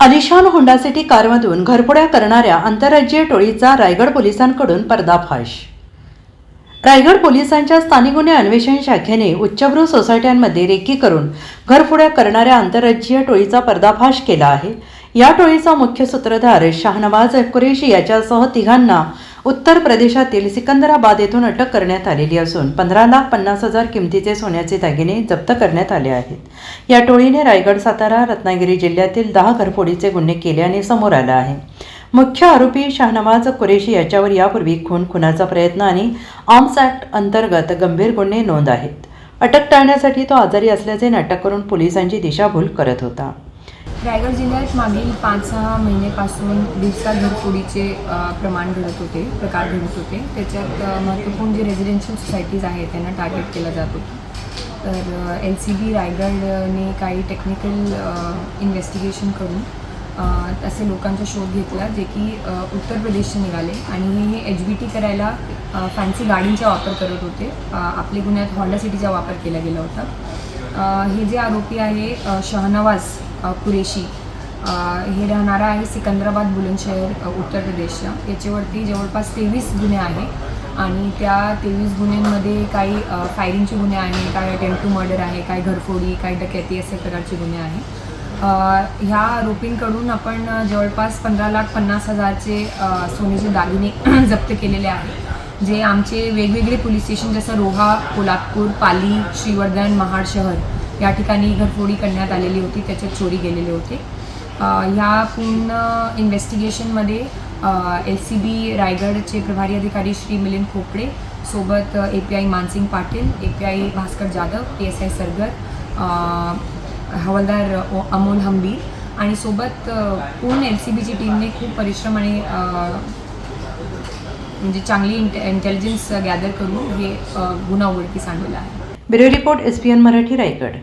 अलिशान Honda city कारमधून घरपुड्या करणाऱ्या आंतरराज्यीय टोळीचा रायगड पोलिसांकडून पर्दाफाश. रायगड पोलिसांच्या स्थानिक गुन्हे अन्वेषण शाखेने उच्चभ्रू सोसायट्यांमध्ये रेकी करून घरफोड्या करणाऱ्या आंतरराज्यीय टोळीचा पर्दाफाश केला आहे. या टोळीचा मुख्य सूत्रधार शाहनवाज कुरेशी याच्यासह तिघांना उत्तर प्रदेशातील सिकंदराबाद येथून अटक करण्यात आलेली असून पंधरा लाख पन्नास हजार किमतीचे सोन्याचे दागिने जप्त करण्यात आले आहेत. या टोळीने रायगड सातारा रत्नागिरी जिल्ह्यातील दहा घरफोडीचे गुन्हे केल्याने समोर आलं आहे. मुख्य आरोपी शाहनवाज कुरेशी याच्यावर यापूर्वी खून खुनाचा प्रयत्न आणि आर्म्स ॲक्ट अंतर्गत गंभीर गुन्हे नोंद आहेत. अटक टाळण्यासाठी तो आजारी असल्याचे नाटक करून पोलिसांची दिशाभूल करत होता. रायगड जिल्ह्यात मागील पाच सहा महिन्यापासून दिवसा घरफोडीचे प्रमाण घडत होते प्रकार घडत होते. त्याच्यात महत्त्वपूर्ण जे रेझिडेन्शियल सोसायटीज आहेत त्यांना टार्गेट केलं जात होतं. तर एल सी बी रायगडने काही टेक्निकल इन्व्हेस्टिगेशन करून असे लोकांचा शोध घेतला जे की उत्तर प्रदेशचे निघाले. आणि हे एच बी टी करायला फॅन्सी गाडींचा वापर करत होते. आपले गुन्ह्यात हॉंडा सिटीचा वापर केला गेला होता. हे जे आरोपी आहे शहनवाज कुरेशी हे राहणारा आहे सिकंदराबाद बुलंदशहर उत्तर प्रदेशच्या. याच्यावरती जवळपास तेवीस गुन्हे आहे आणि त्या तेवीस गुन्ह्यांमध्ये काही फायरिंगचे गुन्हे आहे काय अटेम्प्ट टू मर्डर आहे काय घरफोडी काय डकॅती असे प्रकारचे गुन्हे आहे ह्या आरोपींकडून आपण जवळपास पंधरा लाख पन्नास हजारचे सोनेचे दागिने जप्त केलेले आहे जे आमचे वेगवेगळे पोलीस स्टेशन जसं रोहा कोल्हापूर पाली श्रीवर्धन महाड शहर या ठिकाणी घरफोडी करण्यात आलेली होती त्याच्यात चोरी गेलेले होते. ह्या पूर्ण इन्व्हेस्टिगेशनमध्ये एल सी बी रायगडचे प्रभारी अधिकारी श्री मिलिंद खोपडे सोबत A P I Mansingh Patil A P I Bhaskar Jadhav P S I Sargar हवालदार अमोल हंबीर आणि सोबत पूर्ण एल सी बीची टीमने खूप परिश्रम आणि म्हणजे चांगली इंटे इंटेलिजन्स गॅदर करून हे गुन्हा उघडकीस आणलेला आहे. Bureau report S P N Marathi Raigad.